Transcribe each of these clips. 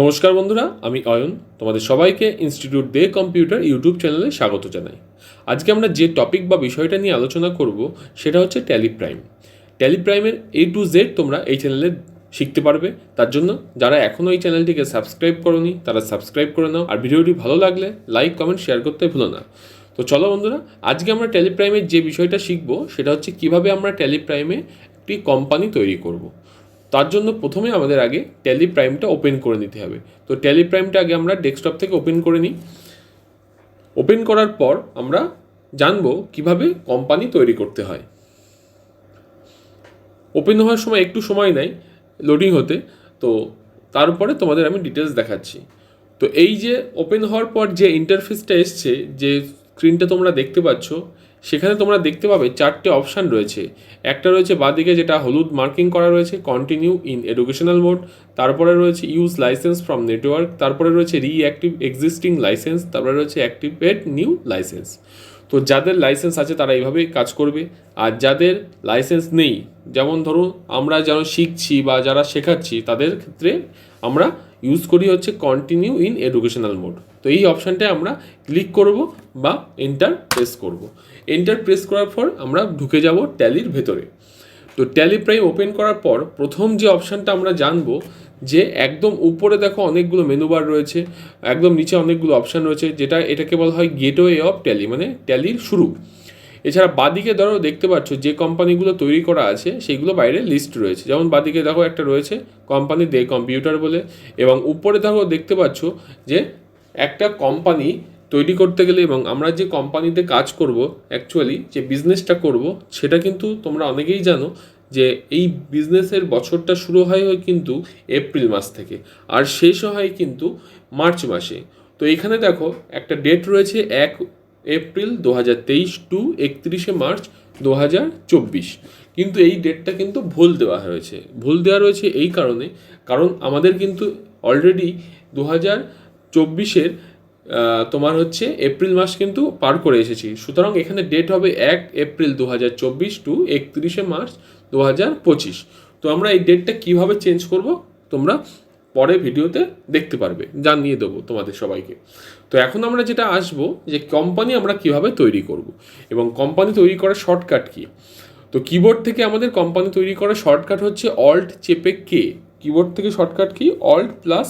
নমস্কার বন্ধুরা, আমি অয়ন। তোমাদের সবাইকে ইনস্টিটিউট দে কম্পিউটার ইউটিউব চ্যানেলে স্বাগত জানাই। আজকে আমরা যে টপিক বা বিষয়টা নিয়ে আলোচনা করব, সেটা হচ্ছে ট্যালি প্রাইম ট্যালি প্রাইমের এ টু জেড তোমরা এই চ্যানেলে শিখতে পারবে। তার জন্য যারা এখনও এই চ্যানেলটিকে সাবস্ক্রাইব করনি, তারা সাবস্ক্রাইব করে নাও। আর ভিডিওটি ভালো লাগলে লাইক কমেন্ট শেয়ার করতে ভুলো না। তো চলো বন্ধুরা, আজকে আমরা ট্যালি প্রাইমের যে বিষয়টা শিখব, সেটা হচ্ছে কীভাবে আমরা ট্যালি প্রাইমে একটি কোম্পানি তৈরি করব। তার জন্য প্রথমে আমাদের আগে ট্যালি প্রাইমটা ওপেন করে নিতে হবে। তো ট্যালি প্রাইমটা আগে আমরা ডেস্কটপ থেকে ওপেন করে নিই। ওপেন করার পর আমরা জানব কীভাবে কোম্পানি তৈরি করতে হয়। ওপেন হওয়ার সময় একটু সময় নেয় লোডিং হতে। তো তারপরে তোমাদের আমি ডিটেলস দেখাচ্ছি। তো এই যে ওপেন হওয়ার পর যে ইন্টারফেসটা এসছে, যে স্ক্রিনটা তোমরা দেখতে পাচ্ছ সেখানে তোমরা দেখতে পাবে চারটে অপশান রয়েছে। একটা রয়েছে বাঁদিকে যেটা হলুদ মার্কিং করা রয়েছে কন্টিনিউ ইন এডুকেশনাল মোড তারপরে রয়েছে ইউজ লাইসেন্স ফ্রম নেটওয়ার্ক তারপরে রয়েছে রিঅ্যাক্টিভ এক্সিস্টিং লাইসেন্স তারপরে রয়েছে অ্যাক্টিভেট নিউ লাইসেন্স তো যাদের লাইসেন্স আছে তারা এইভাবেই কাজ করবে। আর যাদের লাইসেন্স নেই, যেমন ধরুন আমরা যেন শিখছি বা যারা শেখাচ্ছি, তাদের ক্ষেত্রে আমরা ইউজ করি হচ্ছে কন্টিনিউ ইন এডুকেশনাল মোড তো এই অপশানটায় আমরা ক্লিক করব বা এন্টার প্রেস করব। এন্টার প্রেস করার পর আমরা ঢুকে যাব ট্যালির ভেতরে। তো ট্যালি প্রাইম ওপেন করার পর প্রথম যে অপশানটা আমরা জানব যে একদম উপরে দেখো অনেকগুলো মেনু বার রয়েছে, একদম নিচে অনেকগুলো অপশান রয়েছে, যেটা এটাকে বলা হয় গেটওয়ে অফ ট্যালি মানে ট্যালির শুরু। এছাড়া বাদিকে ধরো দেখতে পাচ্ছ, যে কোম্পানিগুলো তৈরি করা আছে সেইগুলো বাইরে লিস্ট রয়েছে। যেমন বাদিকে দেখো একটা রয়েছে কোম্পানি দে কম্পিউটার বলে, এবং উপরে দেখো দেখতে পাচ্ছ যে একটা কোম্পানি তৈরি করতে গেলে এবং আমরা যে কোম্পানিতে কাজ করব অ্যাকচুয়ালি যে বিজনেসটা করব, সেটা কিন্তু তোমরা অনেকেই জানো যে এই বিজনেসের বছরটা শুরু হয় হয় কিন্তু এপ্রিল মাস থেকে, আর শেষ হয় কিন্তু মার্চ মাসে। তো এখানে দেখো একটা ডেট রয়েছে এক এপ্রিল দু হাজার তেইশ টু একত্রিশে মার্চ দু হাজার চব্বিশ। কিন্তু এই ডেটটা কিন্তু ভুল দেওয়া হয়েছে। ভুল দেওয়া রয়েছে এই কারণে, কারণ আমাদের কিন্তু অলরেডি দু হাজার চব্বিশের তোমার হচ্ছে এপ্রিল মাস কিন্তু পার করে এসেছি। সুতরাং এখানে ডেট হবে এক এপ্রিল দু হাজার চব্বিশ টু একত্রিশে মার্চ দু হাজার পঁচিশ। তো আমরা এই ডেটটা কীভাবে চেঞ্জ করব? তোমরা পরে ভিডিওতে দেখতে পারবে, জানিয়ে দেবো তোমাদের সবাইকে। তো এখন আমরা যেটা আসব, যে কোম্পানি আমরা কীভাবে তৈরি করব এবং কোম্পানি তৈরি করার শর্টকাট কী? তো কিবোর্ড থেকে আমাদের কোম্পানি তৈরি করার শর্টকাট হচ্ছে অল্ট চেপে কে কিবোর্ড থেকে শর্টকাট কি? অল্ট প্লাস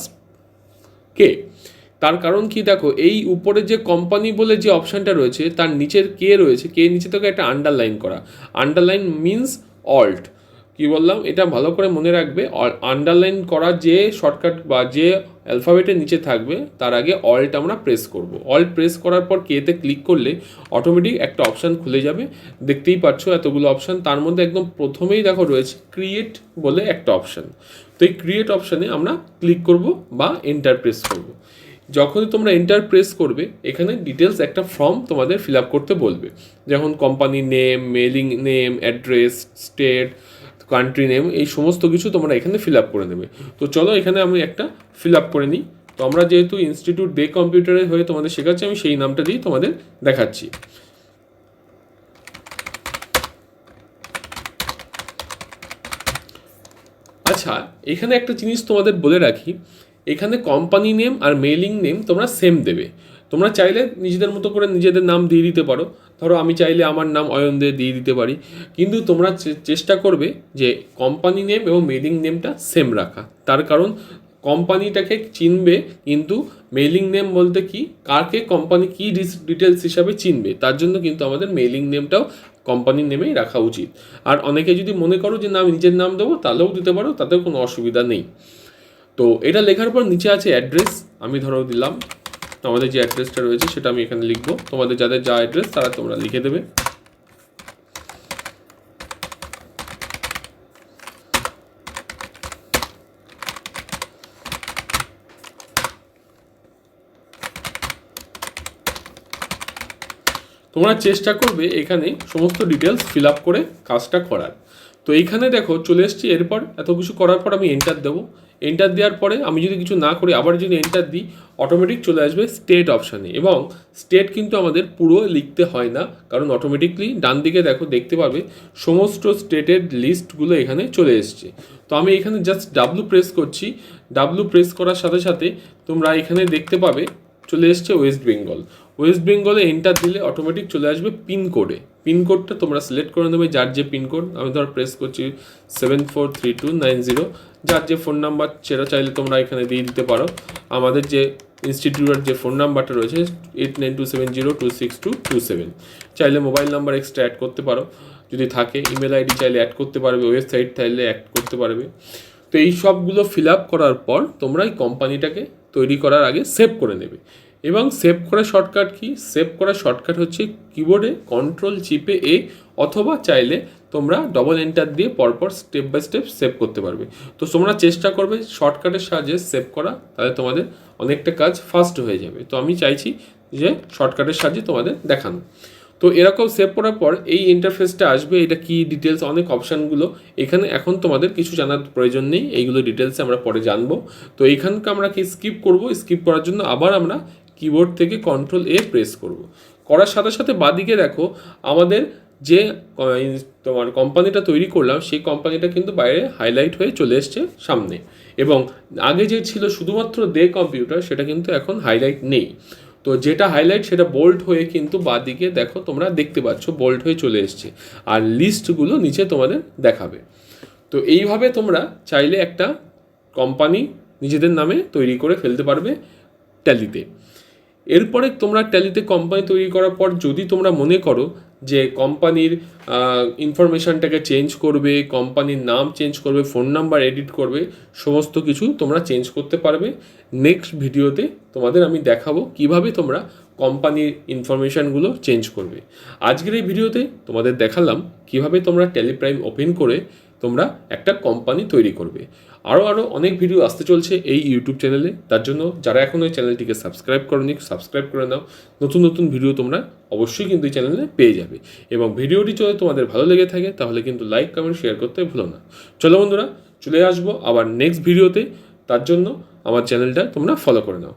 কে তার কারণ কি দেখো, এই উপরে যে কোম্পানি বলে যে অপশানটা রয়েছে, তার নিচের কে রয়েছে। কে নিচে থেকে একটা আন্ডারলাইন করা। আন্ডারলাইন মিনস অল্ট কি বললাম? এটা ভালো করে মনে রাখবে। আন্ডারলাইন করা যে শর্টকাট বা যে অ্যালফাবেটের নিচে থাকবে, তার আগে অল্ট আমরা প্রেস করব। অল্ট প্রেস করার পর কেতে ক্লিক করলে অটোমেটিক একটা অপশান খুলে যাবে। দেখতেই পাচ্ছ এতগুলো অপশান তার মধ্যে একদম প্রথমেই দেখো রয়েছে ক্রিয়েট বলে একটা অপশান তো এই ক্রিয়েট অপশানে আমরা ক্লিক করব বা এন্টার প্রেস করব। যখনই তোমরা এন্টার প্রেস করবে, এখানে ডিটেলস একটা ফর্ম তোমাদের ফিল আপ করতে বলবে। যেমন company name mailing name address state country name এই সমস্ত কিছু তোমরা এখানে ফিল আপ করে নেবে তো চলো এখানে আমি একটা ফিল আপ করে নিই। তো আমরা যেহেতু ইনস্টিটিউট ডে কম্পিউটারে হয়ে তোমাদের শেখাচ্ছি, আমি সেই নামটা দিয়েই তোমাদের দেখাচ্ছি। আচ্ছা এখানে একটা জিনিস তোমাদের বলে রাখি। এখানে কোম্পানি নেম আর মেইলিং নেম তোমরা সেম দেবে। তোমরা চাইলে নিজেদের মতো করে নিজেদের নাম দিয়ে দিতে পারো। ধরো আমি চাইলে আমার নাম অয়ন দে দিয়ে দিতে পারি। কিন্তু তোমরা চেষ্টা করবে যে কোম্পানি নেম এবং মেলিং নেমটা সেম রাখা। তার কারণ কোম্পানিটাকে চিনবে, কিন্তু মেইলিং নেম বলতে কি, কাকে কোম্পানি কী ডিটেলস হিসাবে চিনবে, তার জন্য কিন্তু আমাদের মেইলিং নেমটাও কোম্পানির নেমেই রাখা উচিত। আর অনেকে যদি মনে করো যে না, আমি নিজের নাম দেবো, তাহলেও দিতে পারো, তাতেও কোনো অসুবিধা নেই। তো এটা লেখার পর নিচে আছে অ্যাড্রেস আমি ধরো দিলাম। আমাদের যে অ্যাড্রেসটা রয়েছে, সেটা আমি এখানে লিখব। তোমাদের যাদের যা অ্যাড্রেস তারা তোমরা লিখে দেবে। তোমরা চেষ্টা করবে এখানে সমস্ত ডিটেলস ফিল করে কাজটা করার। তো এইখানে দেখো, চলে এসছি, এরপর এত কিছু করার পর আমি এন্টার দেবো। এন্টার দেওয়ার পরে আমি যদি কিছু না করি, আবার যদি এন্টার দিই অটোমেটিক চলে আসবে স্টেট অপশানে এবং স্টেট কিন্তু আমাদের পুরো লিখতে হয় না, কারণ অটোমেটিকলি ডান দিকে দেখো, দেখতে পাবে সমস্ত স্টেটের লিস্টগুলো এখানে চলে এসছে। তো আমি এখানে জাস্ট ডাব্লু প্রেস করছি। ডাব্লু প্রেস করার সাথে সাথে তোমরা এখানে দেখতে পাবে চলে এসছে ওয়েস্ট বেঙ্গল ওয়েস্ট বেঙ্গলে এন্টার দিলে অটোমেটিক চলে আসবে পিনকোডে পিনকোডটা তোমরা সিলেক্ট করে নেবে যার যে পিনকোড আমি ধর প্রেস করছি seven four three two nine zero যার যে ফোন নাম্বার সেটা চাইলে তোমরা এখানে দিয়ে দিতে পারো। আমাদের যে ইনস্টিটিউটের যে ফোন নাম্বারটা রয়েছে eight nine two seven zero two six two two seven চাইলে মোবাইল নাম্বার এক্সট্রা অ্যাড করতে পারো। যদি থাকে ইমেল আইডি চাইলে অ্যাড করতে পারবে। ওয়েবসাইট চাইলে অ্যাড করতে পারবে। তো এই সবগুলো ফিল আপ করার পর তোমরা এই কোম্পানিটাকে তৈরি করার আগে সেভ করে নেবে। এবং সেভ করা শর্টকাট কি? সেভ করা শর্টকাট হচ্ছে কিবোর্ডে কন্ট্রোল চিপে এ অথবা চাইলে তোমরা ডবল এন্টার দিয়ে পরপর স্টেপ বাই স্টেপ সেভ করতে পারবে। তো তোমরা চেষ্টা করবে শর্টকাটের সাহায্যে সেভ করা, তাহলে তোমাদের অনেকটা কাজ ফাস্ট হয়ে যাবে। তো আমি চাইছি যে শর্টকাটের সাহায্যে তোমাদের দেখানো। তো এরকম সেভ করার পর এই ইন্টারফেসটা আসবে, এটা কি ডিটেলস অনেক অপশানগুলো এখানে এখন তোমাদের কিছু জানার প্রয়োজন নেই, এইগুলো ডিটেলসে আমরা পরে জানব। তো এইখানকে আমরা কি স্কিপ করব? স্কিপ করার জন্য আবার আমরা কিবোর্ড থেকে কন্ট্রোল এ প্রেস করব। করার সাথে সাথে বাদিকে দেখো, আমাদের যে তোমার কোম্পানিটা তৈরি করলাম, সেই কোম্পানিটা কিন্তু বাইরে হাইলাইট হয়ে চলে এসছে সামনে। এবং আগে যে ছিল শুধুমাত্র দে কম্পিউটার সেটা কিন্তু এখন হাইলাইট নেই। তো যেটা হাইলাইট সেটা বোল্ড হয়ে কিন্তু বাদিকে দেখো তোমরা দেখতে পাচ্ছ বোল্ড হয়ে চলে এসছে। আর লিস্টগুলো নিচে তোমাদের দেখাবে। তো এইভাবে তোমরা চাইলে একটা কোম্পানি নিজেদের নামে তৈরি করে ফেলতে পারবে ট্যালিতে এরপরে তোমরা ট্যালিতে কোম্পানি তৈরি করার পর যদি তোমরা মনে করো যে কোম্পানির ইনফরমেশনটাকে চেঞ্জ করবে, কোম্পানির নাম চেঞ্জ করবে ফোন নাম্বার এডিট করবে, সমস্ত কিছু তোমরা চেঞ্জ করতে পারবে। নেক্সট ভিডিওতে তোমাদের আমি দেখাবো কীভাবে তোমরা কোম্পানির ইনফরমেশানগুলো চেঞ্জ করবে। আজকের এই ভিডিওতে তোমাদের দেখালাম কীভাবে তোমরা টেলিপ্রাইম ওপেন করে তোমরা একটা কোম্পানি তৈরি করবে। আরও আরও অনেক ভিডিও আসতে চলছে এই ইউটিউব চ্যানেলে তার জন্য যারা এখন ওই চ্যানেলটিকে সাবস্ক্রাইব করনি সাবস্ক্রাইব করে নাও। নতুন নতুন ভিডিও তোমরা অবশ্যই কিন্তু এই চ্যানেলে পেয়ে যাবে। এবং ভিডিওটি যদি তোমাদের ভালো লেগে থাকে, তাহলে কিন্তু লাইক কমেন্ট শেয়ার করতে ভুলো না। চলো বন্ধুরা, চলে আসব আবার নেক্সট ভিডিওতে তার জন্য আমার চ্যানেলটা তোমরা ফলো করে নাও।